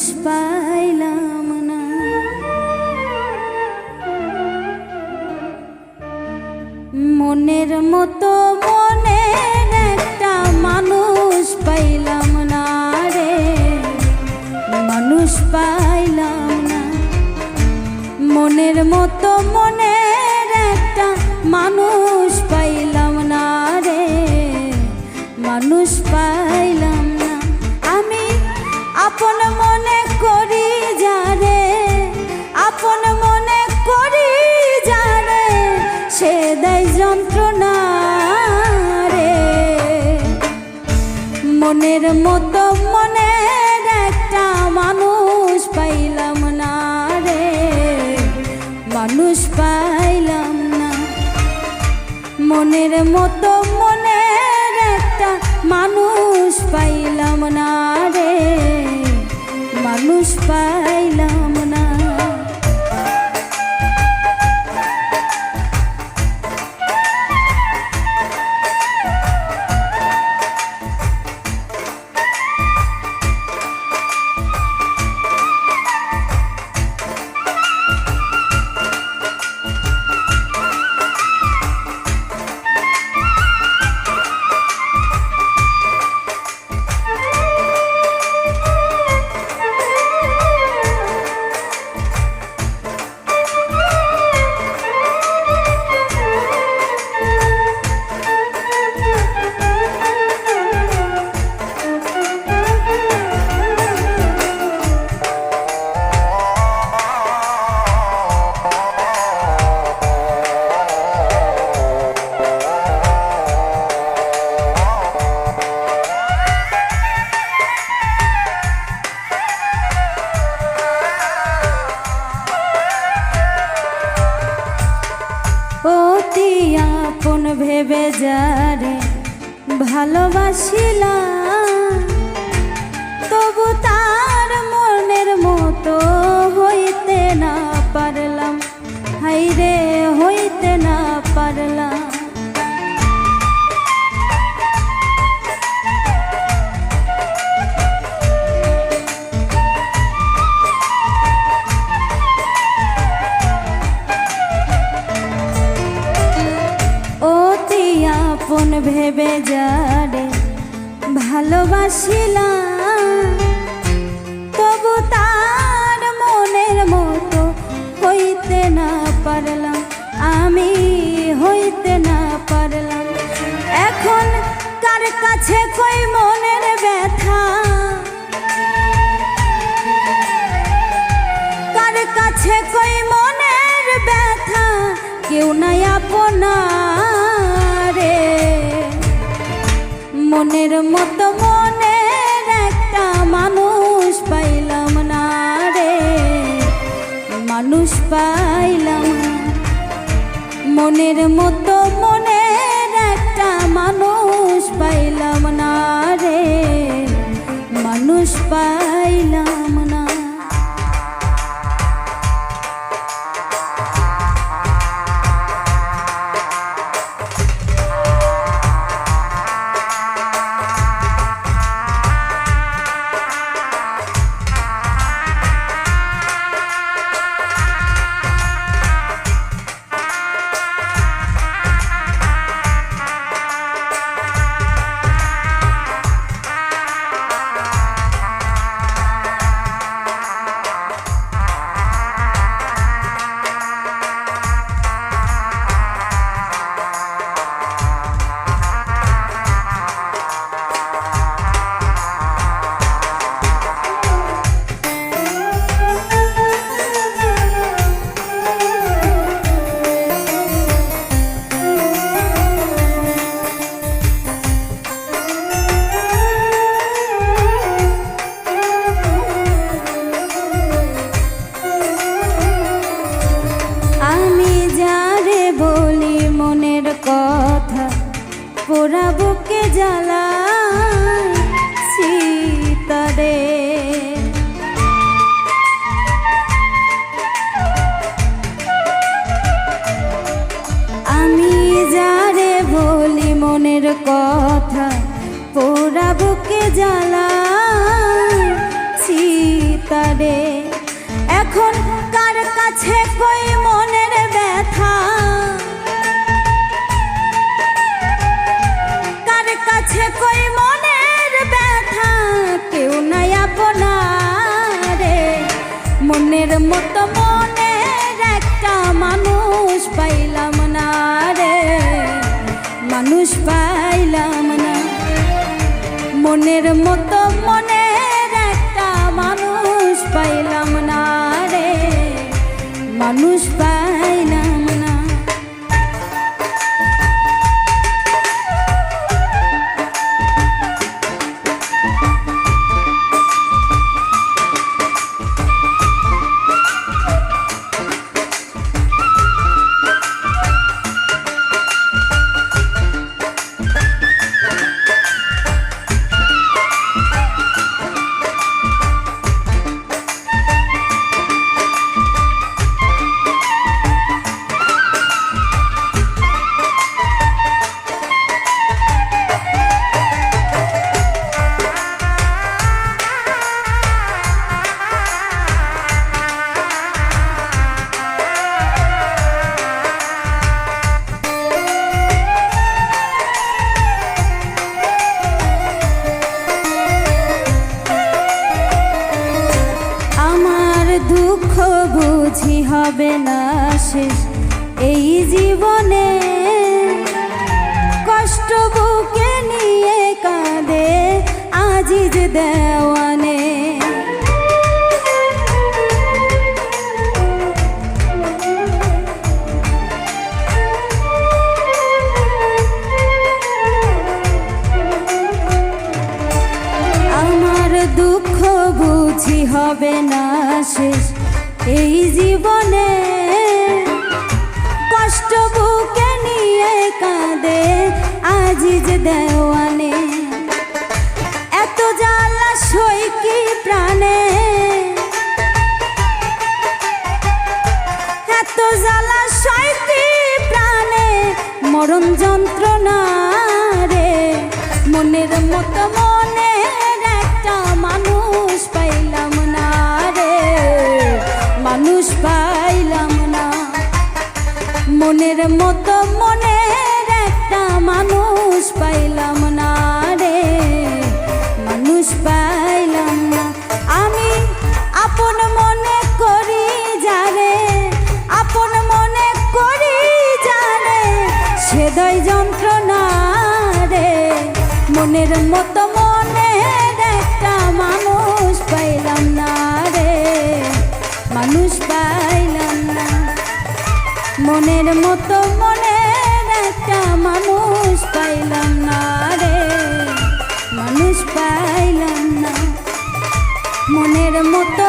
মানুষ পাইলাম না। মনের মতো মনের একটা মানুষ পাইলাম না রে। মানুষ পাইলাম না। মনের মতো মনের একটা মানুষ পাইলাম না রে। মানুষ পাইলাম না। আমি আপন মনের মতো মনের একটা মানুষ পাইলাম না রে। মানুষ পাইলাম না। মনের মতো মনের একটা মানুষ পাইলাম না রে। মানুষ পাইলাম ভালোবাসিলাম। কার কাছে কই মনের ব্যথা? কার কাছে কই মনের ব্যথা? কেউ নাই আপনারে। মনের মতো মনের একটা মানুষ পাইলাম না রে। মানুষ পাইলাম মনের মতো মনের একটা মানুষ পাইলাম না রে। মানুষ পাইলাম কথা পোড়া বুকে জ্বালা সীতারে এখন কার কাছে কই মনের ব্যথা? কার কাছে কই মনের ব্যথা? কেউ নাই আপনারে। মনের মতো মনের একটা মানুষ পাইলাম না রে। মানুষ না মনের মতো মনের একটা মানুষ পাইলাম না রে। মানুষ দুঃখ বুঝি হবে না শেষ এই জীবনে। কষ্ট বুকে নিয়ে কাঁদে আজিজ দেওয়ানে। আমার দুঃখ বুঝি হবে না শেষ এই জীবনে। কষ্ট বুকে নিয়ে কাঁদে আজিজ দেওয়ানে। এত জ্বালা সই কি প্রাণে? এত জ্বালা সই কি প্রাণে? মরণ যন্ত্রণা রে, মনের মতো মনের মনের মতো মনের একটা মানুষ পাইলাম না রে। মানুষ পাইলাম না। আমি আপন মনে করি যারে আপন মনে করি জানে সেদয় যন্ত্রণা রে। মনের মতো মতো মনের একটা মানুষ পাইলাম না রে। মানুষ পাইলাম না। মনের মতো